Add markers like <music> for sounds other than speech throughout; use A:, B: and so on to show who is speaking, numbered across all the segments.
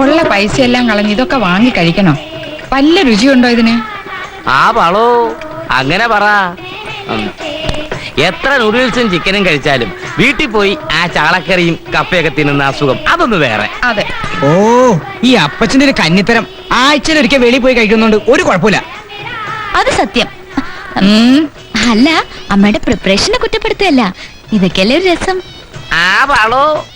A: ഉള്ള പൈസയെല്ലാം കളഞ്ഞ് ഇതൊക്കെ വാങ്ങി കഴിക്കണോ? വല്ല രുചിയുണ്ടോ ഇതിന്?
B: ആ പാളോ അങ്ങനെ പറ. എത്ര നൂഡിൽസും ചിക്കനും കഴിച്ചാലും വീട്ടിൽ പോയി ആ ചാളക്കറിയും കപ്പയൊക്കെ തിന്നുന്ന അസുഖം അതൊന്ന് വേറെ.
A: അതെ.
C: ഓ. ഈ അപ്പച്ചന്റെ ഒരു കന്നിത്തരം ആഴ്ചയിൽ ഒരിക്കൽ വെളിയിൽ പോയി കഴിക്കുന്നുണ്ട് ഒരു കുഴപ്പമില്ല.
D: അത് സത്യം.
A: ഉം,
D: അല്ല അമ്മയുടെ പ്രിപ്പറേഷനെ കുറ്റപ്പെടുത്തല്ല ഇതൊക്കെയല്ലേ ഒരു രസം?
B: ആ പാളോ.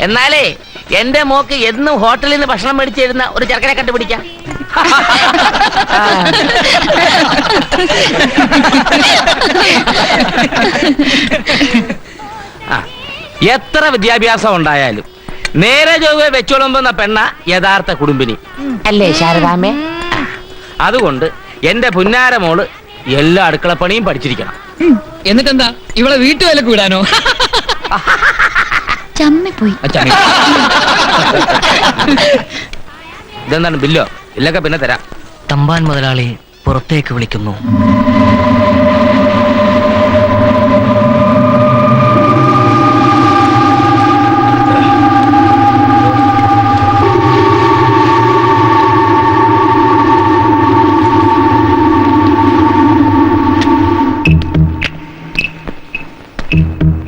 B: എന്നാലേ എന്റെ മോക്ക് എന്നും ഹോട്ടലിൽ നിന്ന് ഭക്ഷണം മേടിച്ചു തരുന്ന ഒരു ചെറുക്കനെ കണ്ടുപിടിക്കാം. <laughs> <laughs> എത്ര വിദ്യാഭ്യാസം ഉണ്ടായാലും നേരെ ചൊവ്വെ വെച്ചോളുമ്പുന്ന പെണ്ണ യഥാർത്ഥ കുടുംബിനി. അല്ലേ ശാരദാമേ അതുകൊണ്ട് എന്റെ പുന്നാര മോൾ അടുക്കള അടുക്കളപ്പണിയും പഠിച്ചിരിക്കണം.
C: എന്നിട്ടെന്താ? ഇവളെ വീട്ടുവേലക്ക് വിടാനോ? <laughs>
D: ചമ്മിപ്പോയി.
B: ഇതെന്താണ് ബില്ലോ? ഇല്ലൊക്കെ പിന്നെ തരാം.
E: തമ്പാൻ മുതലാളി പുറത്തേക്ക് വിളിക്കുന്നു.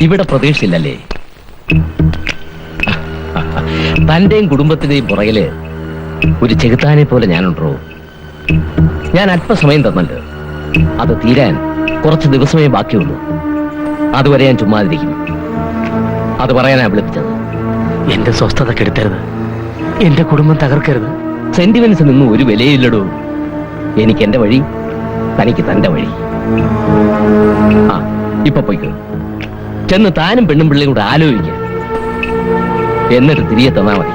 F: ഇവിടെ പ്രതീക്ഷയില്ലല്ലേ? തന്റെയും കുടുംബത്തിന്റെയും പുറകിൽ ഒരു ചെകുത്താനെ പോലെ ഞാനുണ്ടോ? ഞാൻ അല്പസമയം തന്നല്ലോ. അത് തീരാൻ കുറച്ച് ദിവസമേ ബാക്കിയുള്ളൂ. അതുവരെ ഞാൻ ചുമ്മാതിരിക്കും അത് പറയാനാ വിളിപ്പിച്ചത്.
E: എന്റെ സ്വസ്ഥത കെടുത്തരുത്. എന്റെ കുടുംബം തകർക്കരുത്.
F: സെന്റിമെന്റ്സ് നിന്നും ഒരു വിലയില്ലടോ. എനിക്ക് എന്റെ വഴി തനിക്ക് തന്റെ വഴി. ആ ഇപ്പൊ പോയിക്കോ. ചെന്ന് താനും പെണ്ണും പിള്ളയും കൂടെ ആലോചിക്കുക എന്നിട്ട് തിരികെ തന്നാ മതി.